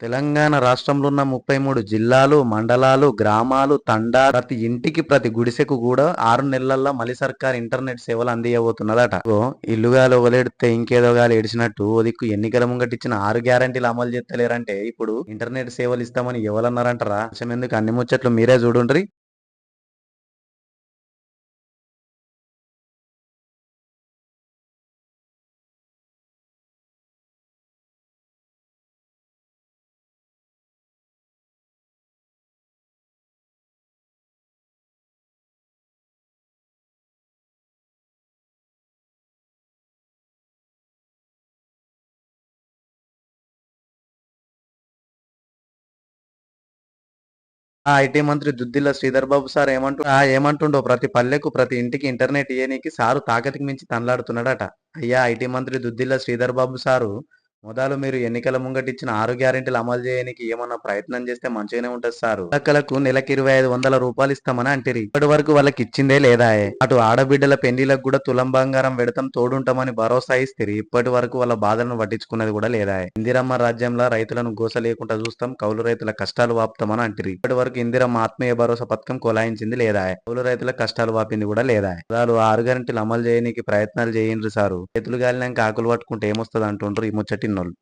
తెలంగాణ రాష్ట్రంలో ఉన్న ముప్పై మూడు జిల్లాలు మండలాలు గ్రామాలు తండా ప్రతి ఇంటికి ప్రతి గుడిసెకు కూడా ఆరు నెలల్లో మలి సర్కార్ ఇంటర్నెట్ సేవలు అందియబోతున్నదట. ఇల్లు ఇల్లుగాలు ఒకలేడితే ఇంకేదో గాలి ఏడిచినట్టు ఓ దిక్కు ఎన్నికల ముంగటిచ్చిన ఆరు గ్యారంటీలు అమలు చేస్తలేరంటే ఇప్పుడు ఇంటర్నెట్ సేవలు ఇస్తామని ఎవరన్నారంటారా? ఎందుకు అన్ని ముచ్చట్లు మీరే చూడుండ్రి? ఆ ఐటీ మంత్రి దుద్దిల్ల శ్రీధర్ బాబు సార్ ఏమంటు ఆ ఏమంటుండో ప్రతి పల్లెకు ప్రతి ఇంటికి ఇంటర్నెట్ ఇయ్యనీకి సారు తాకతికి మించి తనలాడుతున్నాడట. అయ్యా ఐటీ మంత్రి దుద్దిల్ల శ్రీధర్ బాబు సారు మొదలు మీరు ఎన్నికల ముంగటిచ్చిన ఆరు గ్యారెంటీలు అమలు చేయడానికి ఏమన్నా ప్రయత్నం చేస్తే మంచిగానే ఉంటది సారు. లెక్కలకు నెలకి ఇరవై ఐదు వందల రూపాయలు ఇస్తామని అంటిరి. ఇప్పటి వరకు వాళ్ళకి ఇచ్చిందే లేదా? అటు ఆడబిడ్డల పెళ్ళిలకు కూడా తులం బంగారం పెడతాం తోడుంటామని భరోసా ఇస్తారు. ఇప్పటి వరకు వాళ్ళ బాధలను పట్టించుకున్నది కూడా లేదా? ఇందిరమ్మ రాజ్యంలో రైతులను గోస లేకుండా చూస్తాం కౌలు రైతుల కష్టాలు వాపుతామని అంటిరి. ఇప్పటి వరకు ఇందిరమ్మ ఆత్మీయ భరోసా పథకం కొలాయించింది లేదా? కౌలు రైతుల కష్టాలు వాపింది కూడా లేదా? వాళ్ళు ఆరు గ్యారెంటీలు అమలు చేయడానికి ప్రయత్నాలు చేయండి సారు. చేతులు గాలినాక ఆకులు పట్టుకుంటే ఏమొస్తుంది అంటుండ్రు ఈ ముచ్చటి Arsenal